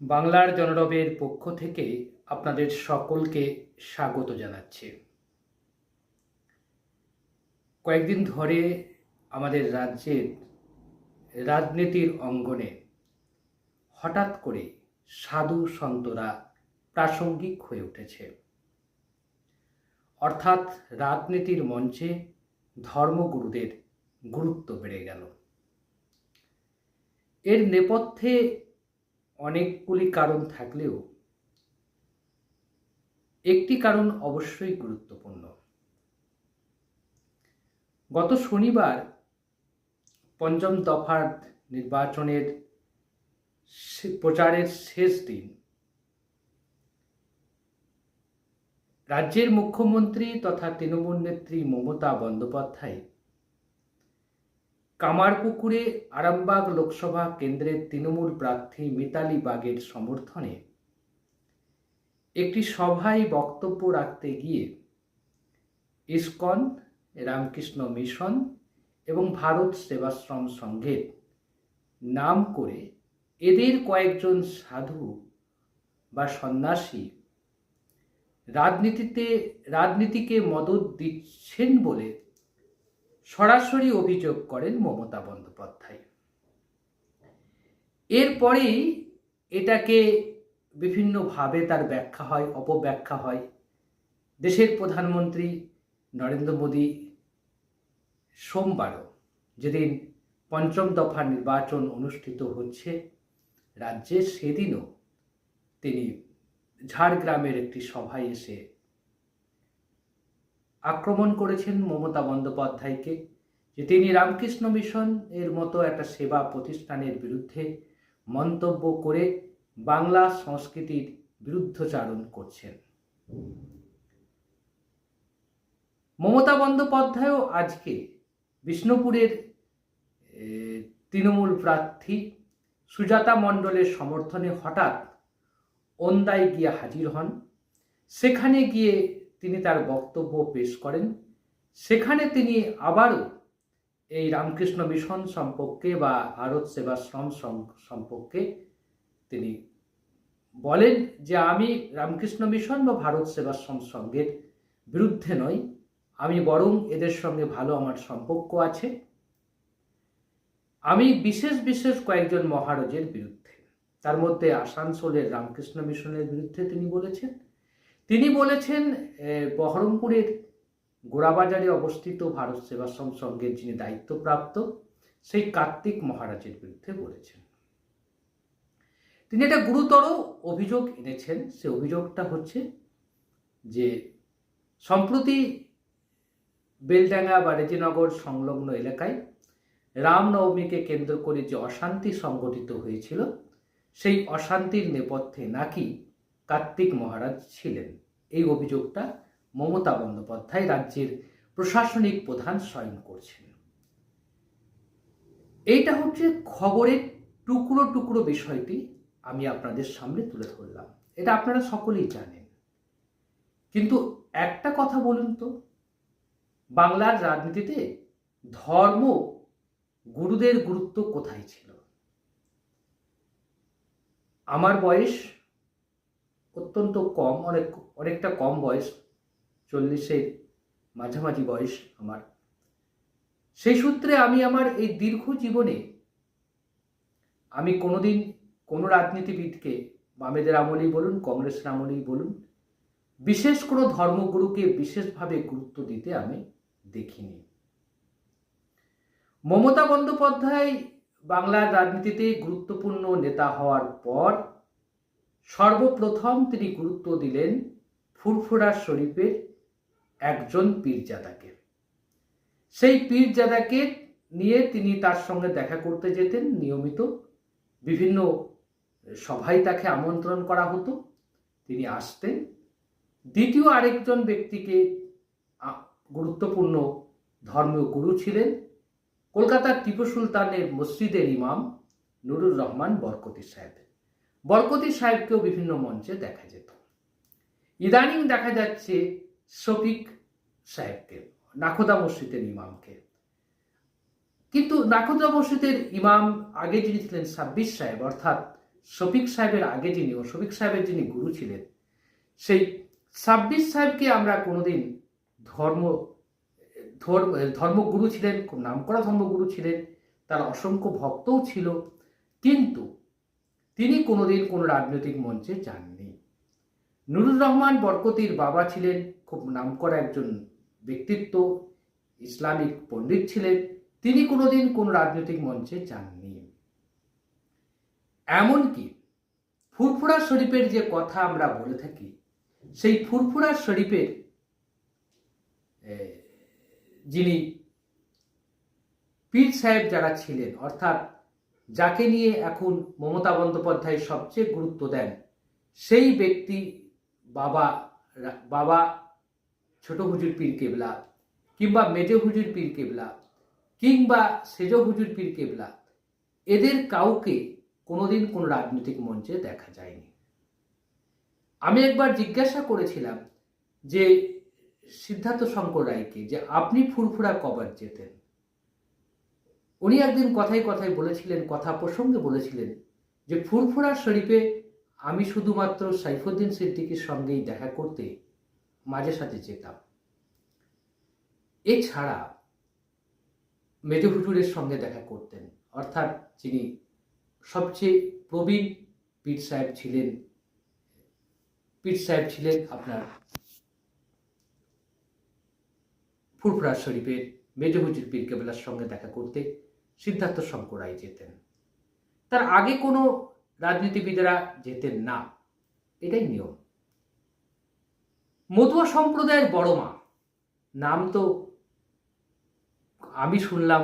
বাংলার জনরবের পক্ষ থেকে আপনাদের সকলকে স্বাগত জানাচ্ছি। কয়েকদিন ধরে আমাদের রাজ্যের রাজনীতির অঙ্গনে হঠাৎ করে সাধু সন্তরা প্রাসঙ্গিক হয়ে উঠেছে। অর্থাৎ রাজনীতির মঞ্চে ধর্মগুরুদের গুরুত্ব বেড়ে গেল। এর নেপথ্যে অনেকগুলি কারণ থাকলেও একটি কারণ অবশ্যই গুরুত্বপূর্ণ। গত শনিবার পঞ্চম দফার নির্বাচনের প্রচারের শেষ দিন রাজ্যের মুখ্যমন্ত্রী তথা তৃণমূল নেত্রী মমতা বন্দ্যোপাধ্যায় কামারপুকুরে আরামবাগ লোকসভা কেন্দ্রের তৃণমূল প্রার্থী মিতালি বাগের সমর্থনে একটি সভায় বক্তব্য রাখতে গিয়ে ইসকন, রামকৃষ্ণ মিশন এবং ভারত সেবাশ্রম সংঘের নাম করে এদের কয়েকজন সাধু বা সন্ন্যাসী রাজনীতিতে, রাজনীতিকে মদত দিচ্ছেন বলে সরাসরি অভিযোগ করেন মমতা বন্দ্যোপাধ্যায়। এরপরেই এটাকে বিভিন্নভাবে তার ব্যাখ্যা হয়, অপব্যাখ্যা হয়। দেশের প্রধানমন্ত্রী নরেন্দ্র মোদী সোমবারও যেদিন পঞ্চম দফা নির্বাচন অনুষ্ঠিত হচ্ছে, রাজ্যে সেদিনও তিনি ঝাড়গ্রামের একটি সভায় এসে আক্রমণ করেছেন মমতা বন্দ্যোপাধ্যায়কে, যে তিনি রামকৃষ্ণ মিশন এর মতো একটা সেবা প্রতিষ্ঠানের বিরুদ্ধে মন্তব্য করে বাংলা সংস্কৃতির বিরুদ্ধচারণ করছেন। মমতা বন্দ্যোপাধ্যায়ও আজকে বিষ্ণুপুরের তৃণমূল প্রার্থী সুজাতা মণ্ডলের সমর্থনে হঠাৎ ওন্দায় গিয়ে হাজির হন। সেখানে গিয়ে তিনি তার বক্তব্য পেশ করেন। সেখানে তিনি আবারও এই রামকৃষ্ণ মিশন সম্পর্কে বা ভারত সেবাশ্রম সম্পর্কে তিনি বলেন যে, আমি রামকৃষ্ণ মিশন বা ভারত সেবাশ্রম সংঘের বিরুদ্ধে নই। আমি বরং এদের সঙ্গে ভালো আমার সম্পর্ক আছে। আমি বিশেষ বিশেষ কয়েকজন মহারাজের বিরুদ্ধে। তার মধ্যে আসানসোলের রামকৃষ্ণ মিশনের বিরুদ্ধে তিনি বলেছেন। তিনি বলেছেন বহরমপুরের গোড়াবাজারে অবস্থিত ভারত সেবাশ্রম সংঘের যিনি দায়িত্বপ্রাপ্ত, সেই কার্তিক মহারাজের বিরুদ্ধে বলেছেন। তিনি একটা গুরুতর অভিযোগ এনেছেন, সে অভিযোগটা হচ্ছে যে সম্প্রতি বেলডাঙ্গা বা রেজিনগর সংলগ্ন এলাকায় রামনবমীকে কেন্দ্র করে যে অশান্তি সংগঠিত হয়েছিল, সেই অশান্তির নেপথ্যে নাকি কার্তিক মহারাজ ছিলেন। এই অভিযোগটা মমতা বন্দ্যোপাধ্যায় রাজ্যের প্রশাসনিক প্রধান স্বয়ং করছেন। এইটা হচ্ছে খবরের টুকরো টুকরো বিষয়টি আমি আপনাদের সামনে তুলে ধরলাম। এটা আপনারা সকলেই জানেন। কিন্তু একটা কথা বলুন তো, বাংলার রাজনীতিতে ধর্ম গুরুদের গুরুত্ব কোথায় ছিল? আমার বয়স অত্যন্ত কম, অনেক, অনেকটা কম বয়স, চল্লিশের মাঝামাঝি বয়স আমার। সেই সূত্রে আমি আমার এই দীর্ঘ জীবনে আমি কোনোদিন কোনো রাজনীতিবিদকে, বামেদের আমলেই বলুন, কংগ্রেসের আমলেই বলুন, বিশেষ কোনো ধর্মগুরুকে বিশেষভাবে গুরুত্ব দিতে আমি দেখিনি। মমতা বন্দ্যোপাধ্যায় বাংলার রাজনীতিতে গুরুত্বপূর্ণ নেতা হওয়ার পর সর্বপ্রথম তিনি গুরুত্ব দিলেন ফুরফুরা শরীফের একজন পীরজাদাকে। সেই পীরজাদাকে নিয়ে তিনি তার সঙ্গে দেখা করতে যেতেন। নিয়মিত বিভিন্ন সভায় তাকে আমন্ত্রণ করা হতো। তিনি আসতেন। দ্বিতীয় আরেকজন ব্যক্তিকে গুরুত্বপূর্ণ ধর্মীয় গুরু ছিলেন কলকাতার টিপু সুলতানের মসজিদের ইমাম নুরুর রহমান বরকতি সাহেব। বরকতি সাহেবকেও বিভিন্ন মঞ্চে দেখা যেত। ইদানিং দেখা যাচ্ছে শফিক সাহেবকে, নাখোদা মসজিদের ইমামকে। কিন্তু নাখোদা মসজিদের ইমাম আগে যিনি ছিলেন সাব্বির সাহেব, অর্থাৎ শফিক সাহেবের আগে যিনি ও শফিক সাহেবের যিনি গুরু ছিলেন, সেই সাব্বির সাহেবকে আমরা কোনোদিন ধর্ম ধর্ম, ধর্মগুরু ছিলেন, নামকরা ধর্মগুরু ছিলেন, তার অসংখ্য ভক্তও ছিল। কিন্তু তিনি কোনোদিন কোনো রাজনৈতিক মঞ্চে যাননি। নুরুর রহমান বরকতির বাবা ছিলেন, খুব নামকরা একজন ব্যক্তিত্ব, ইসলামিক পণ্ডিত ছিলেন, তিনি কোনোদিন কোনো রাজনৈতিক মঞ্চে যাননি। এমনকি ফুরফুরা শরীফের যে কথা আমরা বলে থাকি, সেই ফুরফুরা শরীফের যিনি পীর সাহেব যারা ছিলেন, অর্থাৎ যাকে নিয়ে এখন মমতা বন্দ্যোপাধ্যায় সবচেয়ে গুরুত্ব দেন, সেই ব্যক্তি বাবা বাবা ছোট হুজুর পীর কেবলা, কিংবা মেজ হুজুর পীর কেবলা, কিংবা সেজ হুজুর পীর কেবলা, এদের কাউকে কোনোদিন কোনো রাজনৈতিক মঞ্চে দেখা যায়নি। আমি একবার জিজ্ঞাসা করেছিলাম যে সিদ্ধার্থ শঙ্কর রায়কে যে আপনি ফুরফুরা কবার যেতেন উনি একদিন কথায় কথায় বলেছিলেন, কথা প্রসঙ্গে বলেছিলেন যে ফুরফুরা শরীফে আমি শুধুমাত্র সাইফুদ্দিন সিদ্দিকীর সঙ্গেই দেখা করতে মাঝে সাঝে যেতাম। এছাড়া মেজ হুজুরের সঙ্গে দেখা করতেন, অর্থাৎ যিনি সবচেয়ে প্রবীণ পীর সাহেব ছিলেন, পীর সাহেব ছিলেন আপনার ফুরফুরা শরীফের মেজ হুজুর পীর কেবলার সঙ্গে দেখা করতে। সিদ্ধার্থ শঙ্কর রায় যেতেন। তার আগে কোনো রাজনীতিবিদেরা যেতেন না। এটাই নিয়ম। মতুয়া সম্প্রদায়ের বড় মা, নাম তো আমি শুনলাম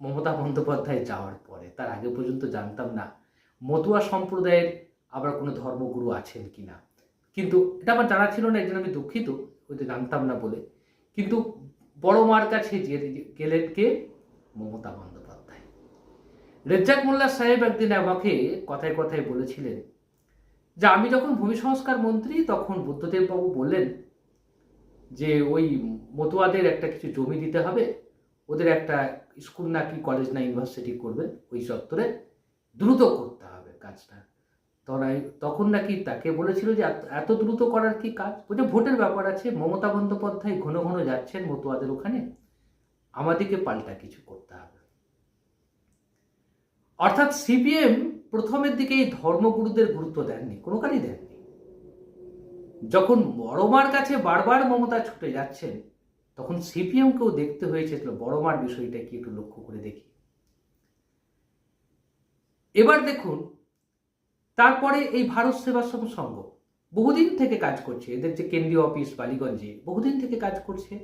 মমতা বন্দ্যোপাধ্যায় যাওয়ার পরে, তার আগে পর্যন্ত জানতাম না মতুয়া সম্প্রদায়ের আবার কোনো ধর্মগুরু আছেন কিনা। কিন্তু এটা আমার জানা ছিল না, একজন আমি দুঃখিত হয়তো জানতাম না বলে। কিন্তু বড় মার কাছে গেলেন কে? মমতা বন্দ্যোপাধ্যায়। রেজ্জাক মোল্লা সাহেব একদিন আমাকে কথায় কথায় বলেছিলেন যে, আমি যখন ভূমি সংস্কার মন্ত্রী, তখন বুদ্ধদেব বাবু বললেন যে, ওই মতুয়াদের একটা কিছু জমি দিতে হবে। ওদের একটা স্কুল না কি কলেজ না ইউনিভার্সিটি করবে। ওই চত্বরে দ্রুত করতে হবে কাজটা। তখন তখন নাকি তাকে বলেছিল যে এত- দ্রুত করার কি কাজ? বলছে, ভোটের ব্যাপার আছে। মমতা বন্দ্যোপাধ্যায় ঘন ঘন যাচ্ছেন মতুয়াদের ওখানে। আমাদেরকে পাল্টা কিছু করতে হবে। অর্থাৎ সিপিএম প্রথমের দিকে এই ধর্মগুরুদের গুরুত্ব দেননি কোনো কারই দেননি। যখন বড়মার কাছে বারবার মমতা ছুটে যাচ্ছেন, তখন সিপিএমকেও দেখতে হয়েছে তাহলে বড়মার বিষয়টা কি একটু লক্ষ্য করে দেখি। এবার দেখুন, তারপরে এই ভারত সেবাশ্রম সংঘ, বহুদিন থেকে কাজ করছে। এদের যে কেন্দ্রীয় অফিস বালিগঞ্জে বহুদিন থেকে কাজ করছে।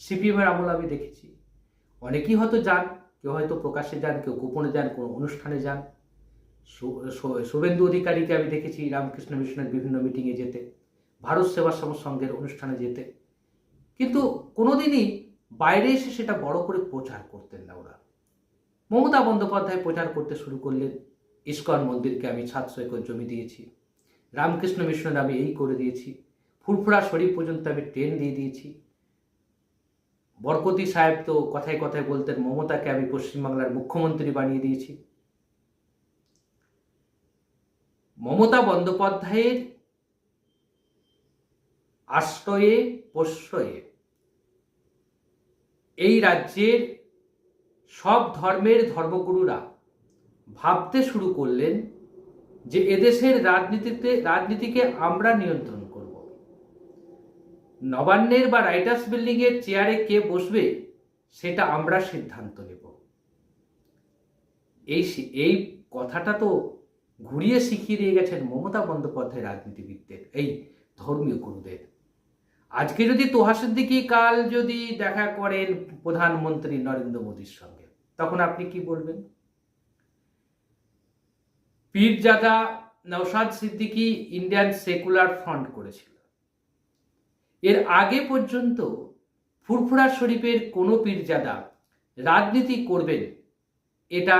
সিপিএমের আমল আমি দেখেছি। অনেকেই হয়তো যান কেউ হয়তো প্রকাশ্যে যান, কেউ গোপনে যান, কোনো অনুষ্ঠানে যান। শুভেন্দু অধিকারীকে আমি দেখেছি রামকৃষ্ণ মিশনের বিভিন্ন মিটিংয়ে যেতে, ভারত সেবাশ্রম সংঘের অনুষ্ঠানে যেতে। কিন্তু কোনোদিনই বাইরে এসে সেটা বড় করে প্রচার করতেন না ওরা। মমতা বন্দ্যোপাধ্যায় প্রচার করতে শুরু করলেন, ইস্কন মন্দিরকে আমি সাতশো একর জমি দিয়েছি, রামকৃষ্ণ মিশনের আমি এই করে দিয়েছি, ফুরফুরা শরীফ পর্যন্ত আমি ট্রেন দিয়ে দিয়েছি। বরকতি সাহেব তো কথায় কথায় বলতেন, মমতাকে আমি পশ্চিমবাংলার মুখ্যমন্ত্রী বানিয়ে দিয়েছি। মমতা বন্দ্যোপাধ্যায়ের আশ্রয়ে, প্রশ্রয়ে এই রাজ্যের সব ধর্মের ধর্মগুরুরা ভাবতে শুরু করলেন যে এদেশের রাজনীতিতে, রাজনীতিকে আমরা নিয়ন্ত্রণ নবান্নের বা রাইটার্স বিল্ডিং এর চেয়ারে কে বসবে, সেটা আমরা সিদ্ধান্ত নেব। এই এই কথাটা তো ঘুরিয়ে শিখিয়ে দিয়ে গেছেন মমতা বন্দ্যোপাধ্যায় রাজনীতিবিদদের, এই ধর্মীয় গুরুদের। আজকে যদি তোহা সিদ্দিকী কাল যদি দেখা করেন প্রধানমন্ত্রী নরেন্দ্র মোদীর সঙ্গে, তখন আপনি কি বলবেন? Pirzada Naushad Siddiqui Indian Secular Front করেছিল। এর আগে পর্যন্ত ফুরফুরা শরীফের কোনো পীরজাদা রাজনীতি করবেন, এটা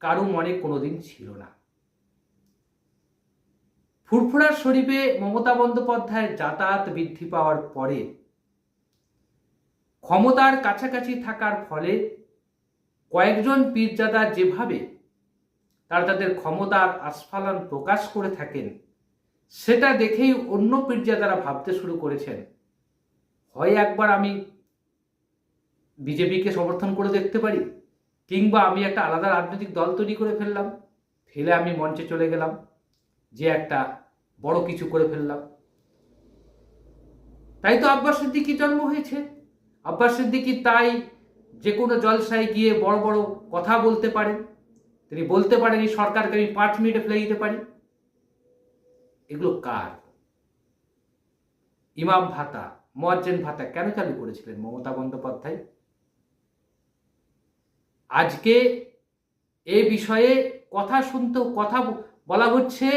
কারও মনে কোনোদিন ছিল না। ফুরফুরা শরীফে মমতা বন্দ্যোপাধ্যায়ের যাতায়াত বৃদ্ধি পাওয়ার পরে ক্ষমতার কাছাকাছি থাকার ফলে কয়েকজন পীরজাদা যেভাবে তারা তাদের ক্ষমতার আস্ফালন প্রকাশ করে থাকেন, সেটা দেখেই অন্য পীরজাদারা ভাবতে শুরু করেছেন হয় একবার আমি বিজেপিকে সমর্থন করে দেখতে পারি, কিংবা আমি একটা আলাদা রাজনৈতিক দল তৈরি করে ফেললাম, ফেলে আমি মঞ্চে চলে গেলাম, যে একটা বড় কিছু করে ফেললাম। তাই তো আব্বাস সিদ্দিকির জন্ম হয়েছে। আব্বাস সিদ্দিকি তাই যে কোনো জলসায় গিয়ে বড় বড় কথা বলতে পারেন। তিনি বলতে পারেন, এই সরকারকে আমি পাঁচ মিনিটে ফেলে দিতে পারি। এগুলো কার? ইমাম ভাতা। মোয়াজ্জেন ভাতা কেন চালু করেছিলেন মমতা বন্দ্যোপাধ্যায়? আজকে এ বিষয়ে কথা শুনতে, কথা বলা হচ্ছে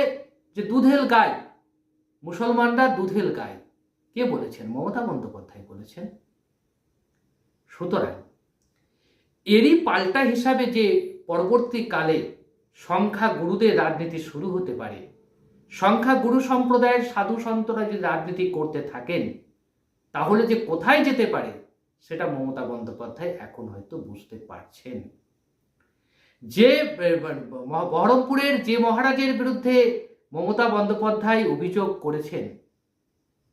যে দুধেল গায় মুসলমানরা দুধেল গায় কে বলেছেন? মমতা বন্দ্যোপাধ্যায় বলেছেন। সুতরাং এরই পাল্টা হিসাবে যে পরবর্তীকালে সংখ্যা গুরুদের রাজনীতি শুরু হতে পারে, সংখ্যা গুরু সম্প্রদায়ের সাধু সন্তরা যদি রাজনীতি করতে থাকেন তাহলে যে কোথায় যেতে পারে, সেটা মমতা বন্দ্যোপাধ্যায় এখন হয়তো বুঝতে পারছেন। যে বহরমপুরের যে মহারাজের বিরুদ্ধে মমতা বন্দ্যোপাধ্যায় অভিযোগ করেছেন,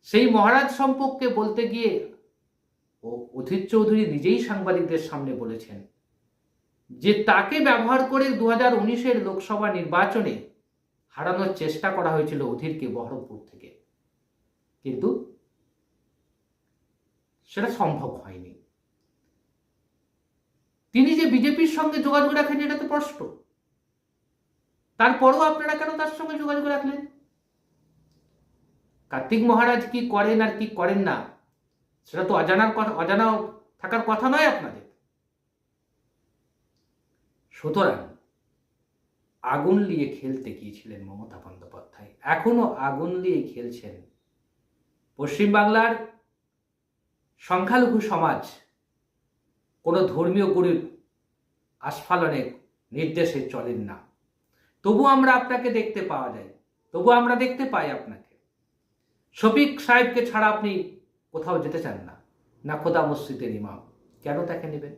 সেই মহারাজ সম্পর্কে বলতে গিয়ে ও, অধীর চৌধুরী নিজেই সাংবাদিকদের সামনে বলেছেন যে তাকে ব্যবহার করে দু হাজার উনিশের লোকসভা নির্বাচনে হারানোর চেষ্টা করা হয়েছিল অধীরকে বহরমপুর থেকে। কিন্তু সেটা সম্ভব হয়নি। তিনি যে বিজেপির সঙ্গে যোগাযোগ রাখেন, এটা তো স্পষ্ট। তারপরও আপনারা কেন তার সঙ্গে যোগাযোগ রাখলেন? কার্তিক মহারাজ কি করেন আর কি করেন না, সেটা তো অজানার কথা, অজানা থাকার কথা নয় আপনাদের। সুতরাং আগুন নিয়ে খেলতে গিয়েছিলেন মমতা বন্দ্যোপাধ্যায়। এখনও আগুন নিয়ে খেলছেন পশ্চিমবাংলার সংখ্যালঘু সমাজ কোনো ধর্মীয় গুরুর আস্ফালনে নির্দেশে চলেন না। তবু আমরা আপনাকে দেখতে পাওয়া যায়। তবু আমরা দেখতে পাই আপনাকে। শফিক সাহেবকে ছাড়া আপনি কোথাও যেতে চান না। না খোদা মসজিদের ইমাম। কেন তাকে নেবেন?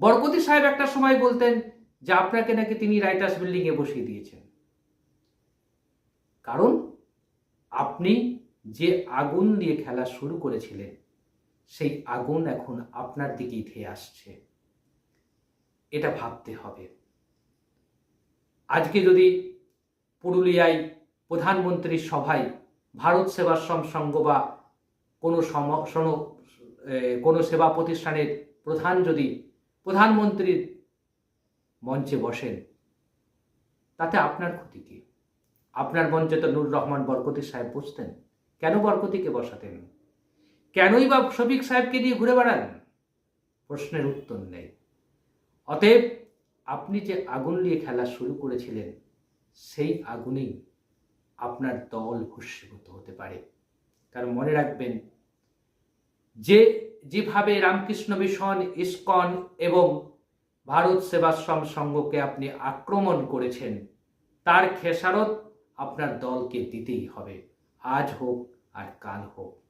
বরকতি সাহেব একটা সময় বলতেন যে আপনাকে নাকি তিনি রাইটার্স বিল্ডিংয়ে বসিয়ে দিয়েছেন। কারণ আপনি যে আগুন দিয়ে খেলা শুরু করেছিলেন সেই আগুন এখন আপনার দিকেই ধেয়ে আসছে। এটা ভাবতে হবে। আজকে যদি পুরুলিয়ায় প্রধানমন্ত্রীর সভায় ভারত সেবাশ্রম সংঘ বা কোনো সম কোনো সেবা প্রতিষ্ঠানের প্রধান যদি প্রধানমন্ত্রীর মঞ্চে বসেন, তাতে আপনার ক্ষতি কি? আপনার মঞ্চে তো নুর রহমান বরকতি সাহেব বসতেন। কেন বরকতিকে বসাতেন? কেনই বা শফিক সাহেবকে দিয়ে ঘুরে বেড়ান? প্রশ্নের উত্তর নেই। অতএব আপনি যে আগুন নিয়ে খেলা শুরু করেছিলেন, সেই আগুনেই আপনার দল ভস্মীভূত হতে পারে। কারণ মনে রাখবেন, যে যেভাবে রামকৃষ্ণ মিশন, ইস্কন এবং ভারত সেবাশ্রম সংঘকে আপনি আক্রমণ করেছেন, তার খেসারত আপনার দলকে দিতেই হবে। আজ হোক আর কাল হোক।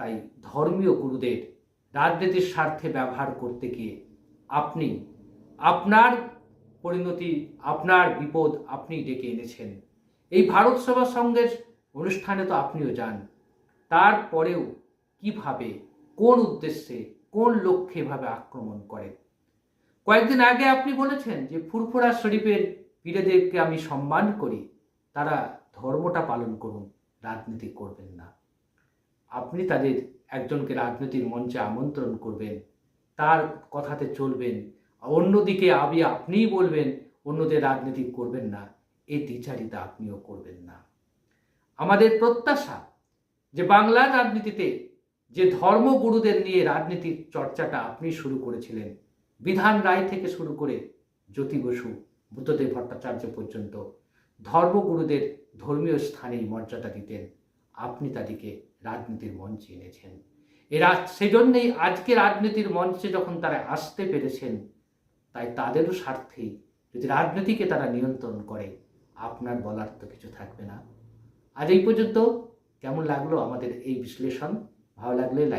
তাই ধর্মীয় গুরুদের রাজনীতির স্বার্থে ব্যবহার করতে গিয়ে আপনি, আপনার পরিণতি, আপনার বিপদ আপনি ডেকে এনেছেন। এই ভারত সেবা সংঘের অনুষ্ঠানে তো আপনিও যান। তারপরেও কীভাবে, কোন উদ্দেশ্যে, কোন লক্ষ্যে ভাবে আক্রমণ করে কয়েকদিন আগে আপনি বলেছেন যে ফুরফুরা শরীফের পীরেদেরকে আমি সম্মান করি। তারা ধর্মটা পালন করুন, রাজনীতি করবেন না। আপনি তাদের একজনকে রাজনীতির মঞ্চে আমন্ত্রণ করবেন, তার কথাতে চলবেন, অন্যদিকে আবি আপনিই বলবেন, অন্যদের রাজনীতি করবেন না এই দ্বিচারিতা আপনিও করবেন না। আমাদের প্রত্যাশা যে বাংলার রাজনীতিতে যে ধর্মগুরুদের নিয়ে রাজনীতির চর্চাটা আপনি শুরু করেছিলেন, বিধান রায় থেকে শুরু করে জ্যোতি বসু, বুদ্ধদেব ভট্টাচার্য পর্যন্ত ধর্মগুরুদের ধর্মীয় স্থানেই মর্যাদা দিতেন, আপনি তাদেরকে রাজনীতির মঞ্চে এনেছেন। এরা সেজন্যই আজকে রাজনীতির মঞ্চে যখন তারা আসতে পেরেছেন, তাই তাদেরও স্বার্থে যদি রাজনীতিকে তারা নিয়ন্ত্রণ করে, আপনার বলার তো কিছু থাকবে না। আজ এই পর্যন্ত। কেমন লাগল আমাদের এই বিশ্লেষণ? ভালো লাগলে লাইক